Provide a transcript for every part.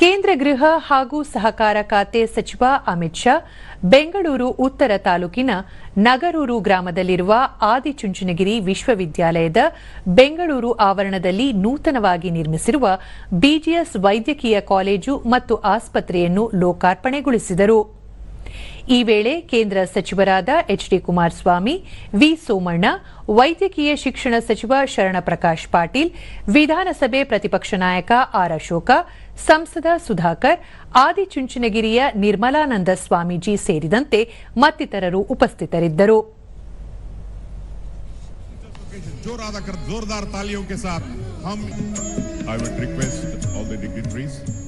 ಕೇಂದ್ರ ಗೃಹ ಹಾಗೂ ಸಹಕಾರ ಖಾತೆ ಸಚಿವ ಅಮಿತ್ ಶಾ ಬೆಂಗಳೂರು ಉತ್ತರ ತಾಲೂಕಿನ ನಗರೂರು ಗ್ರಾಮದಲ್ಲಿರುವ ಆದಿಚುಂಚನಗಿರಿ ವಿಶ್ವವಿದ್ಯಾಲಯದ ಬೆಂಗಳೂರು ಆವರಣದಲ್ಲಿ ನೂತನವಾಗಿ ನಿರ್ಮಿಸಿರುವ ಬಿಜಿಎಸ್ ವೈದ್ಯಕೀಯ ಕಾಲೇಜು ಮತ್ತು ಆಸ್ಪತ್ರೆಯನ್ನು ಲೋಕಾರ್ಪಣೆಗೊಳಿಸಿದರು. ಈ ವೇಳೆ ಕೇಂದ್ರ ಸಚಿವರಾದ H D Kumaraswamy, V. Somanna, ವೈದ್ಯಕೀಯ ಶಿಕ್ಷಣ ಸಚಿವ ಶರಣಪ್ರಕಾಶ್ ಪಾಟೀಲ್, ವಿಧಾನಸಭೆ ಪ್ರತಿಪಕ್ಷ ನಾಯಕ ಆರ್. ಅಶೋಕ, ಸಂಸದ ಸುಧಾಕರ್ ಆದಿಚುಂಚನಗಿರಿಯ ನಿರ್ಮಲಾನಂದ ಸ್ವಾಮೀಜಿ ಸೇರಿದಂತೆ ಮತ್ತಿತರರು ಉಪಸ್ಥಿತರಿದ್ದರು. ಜೋರಾದ ಜೋರ್ದಾರ್ hmm I would request all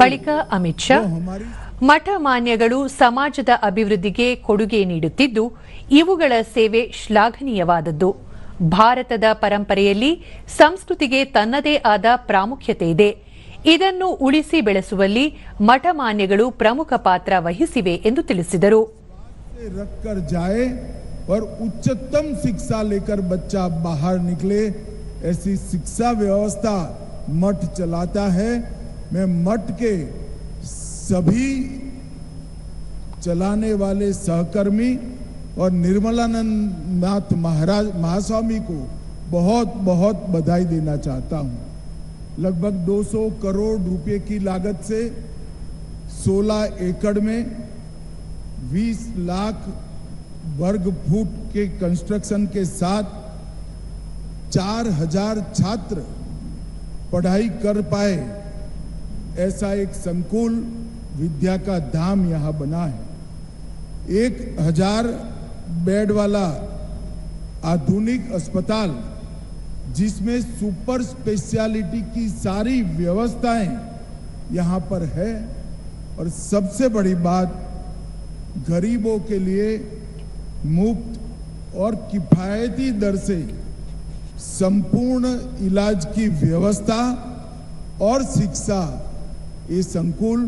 ಬಳಿಕ ಅಮಿತ್ ಶಾ जो हमारी ಮಠ ಮಾನ್ಯಗಳು ಸಮಾಜದ ಅಭಿವೃದ್ಧಿಗೆ ಕೊಡುಗೆ ನೀಡುತ್ತಿದ್ದು ಇವುಗಳ ಸೇವೆ ಶ್ಲಾಘನೀಯವಾದದ್ದು ಭಾರತದ ಪರಂಪರೆಯಲ್ಲಿ ಸಂಸ್ಕೃತಿಗೆ ತನ್ನದೇ ಆದ ಪ್ರಾಮುಖ್ಯತೆ ಇದೆ ಇದನ್ನು ಉಳಿಸಿ ಬೆಳೆಸುವಲ್ಲಿ ಮಠ ಮಾನ್ಯಗಳು ಪ್ರಮುಖ ಪಾತ್ರ ವಹಿಸಿವೆ ಎಂದು ತಿಳಿಸಿದರು से रख कर जाए और उच्चतम शिक्षा लेकर बच्चा बाहर निकले ऐसी शिक्षा व्यवस्था मठ चलाता है मैं मठ के सभी चलाने वाले सहकर्मी और निर्मलानंद नाथ महाराज, महास्वामी को बहुत बहुत बधाई देना चाहता हूँ। लगभग 200 करोड़ रुपए की लागत से 16 एकड़ में 20 लाख वर्ग फुट के कंस्ट्रक्शन के साथ 4000 छात्र पढ़ाई कर पाए। ऐसा एक संकुल विद्या का धाम यहाँ बना है। एक हज़ार बेड वाला आधुनिक अस्पताल, जिसमें सुपर स्पेशलिटी की सारी व्यवस्थाएँ यहाँ पर है और सबसे बड़ी बात, गरीबों के लिए मुफ़्त और किफायती दर से संपूर्ण इलाज की व्यवस्था और शिक्षा ये संकुल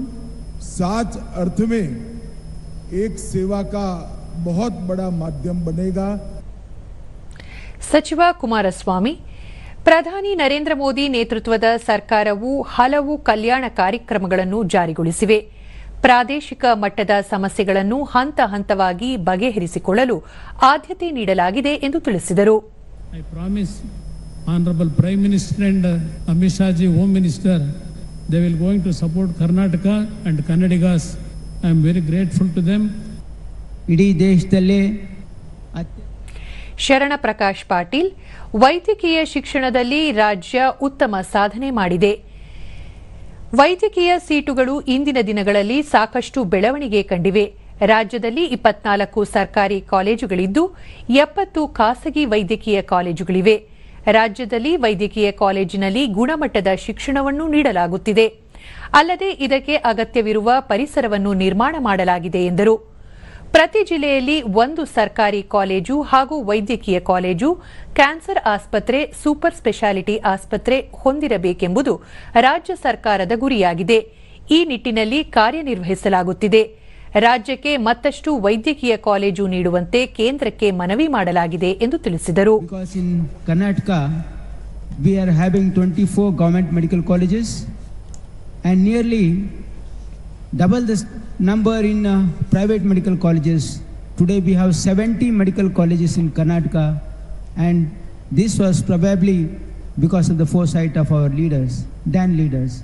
साच अर्थ में एक सेवा का बहुत बड़ा माध्यम बनेगा ಸಚಿವ ಕುಮಾರಸ್ವಾಮಿ ಪ್ರಧಾನಿ ನರೇಂದ್ರ ಮೋದಿ ನೇತೃತ್ವದ ಸರ್ಕಾರವು ಹಲವು ಕಲ್ಯಾಣ ಕಾರ್ಯಕ್ರಮಗಳನ್ನು ಜಾರಿಗೊಳಿಸಿವೆ ಪ್ರಾದೇಶಿಕ ಮಟ್ಟದ ಸಮಸ್ಯೆಗಳನ್ನು ಹಂತ ಹಂತವಾಗಿ ಬಗೆಹರಿಸಿಕೊಳ್ಳಲು ಆದ್ಯತೆ ನೀಡಲಾಗಿದೆ ಎಂದು ತಿಳಿಸಿದರು I promise Honorable Prime Minister and uh, Amit Shah ji, Home Minister, they will going to support Karnataka and Kannadigas. I am very grateful to them. ಇಡೀ ದೇಶದಲ್ಲೇ ಶರಣ ಪ್ರಕಾಶ್ ಪಾಟೀಲ್ ವೈದ್ಯಕೀಯ ಶಿಕ್ಷಣದಲ್ಲಿ ರಾಜ್ಯ ಉತ್ತಮ ಸಾಧನೆ ಮಾಡಿದೆ ವೈದ್ಯಕೀಯ ಸೀಟುಗಳು ಇಂದಿನ ದಿನಗಳಲ್ಲಿ ಸಾಕಷ್ಟು ಬೆಳವಣಿಗೆ ಕಂಡಿವೆ ರಾಜ್ಯದಲ್ಲಿ ಇಪ್ಪತ್ನಾಲ್ಕು ಸರ್ಕಾರಿ ಕಾಲೇಜುಗಳಿದ್ದು ಎಪ್ಪತ್ತು ಖಾಸಗಿ ವೈದ್ಯಕೀಯ ಕಾಲೇಜುಗಳಿವೆ ರಾಜ್ಯದಲ್ಲಿ ವೈದ್ಯಕೀಯ ಕಾಲೇಜಿನಲ್ಲಿ ಗುಣಮಟ್ಟದ ಶಿಕ್ಷಣವನ್ನು ನೀಡಲಾಗುತ್ತಿದೆ. ಅಲ್ಲದೆ ಇದಕ್ಕೆ ಅಗತ್ಯವಿರುವ ಪರಿಸರವನ್ನು ನಿರ್ಮಾಣ ಮಾಡಲಾಗಿದೆ ಎಂದರು. ಪ್ರತಿ ಜಿಲ್ಲೆಯಲ್ಲಿ ಒಂದು ಸರ್ಕಾರಿ ಕಾಲೇಜು ಹಾಗೂ ವೈದ್ಯಕೀಯ ಕಾಲೇಜು, ಕ್ಯಾನ್ಸರ್ ಆಸ್ಪತ್ರೆ, ಸೂಪರ್ ಸ್ಪೆಷಾಲಿಟಿ ಆಸ್ಪತ್ರೆ ಹೊಂದಿರಬೇಕೆಂಬುದು ರಾಜ್ಯ ಸರ್ಕಾರದ ಗುರಿಯಾಗಿದೆ. ಈ ನಿಟ್ಟಿನಲ್ಲಿ ಕಾರ್ಯನಿರ್ವಹಿಸಲಾಗುತ್ತಿದೆ. ರಾಜ್ಯಕ್ಕೆ ಮತ್ತಷ್ಟು ವೈದ್ಯಕೀಯ ಕಾಲೇಜು ನೀಡುವಂತೆ ಕೇಂದ್ರಕ್ಕೆ ಮನವಿ ಮಾಡಲಾಗಿದೆ ಎಂದು ತಿಳಿಸಿದರು Karnataka we are having 24 government medical colleges and nearly double this number in uh, private medical colleges. Today we have 70 medical colleges in Karnataka and this was probably because of the foresight of our leaders, then leaders.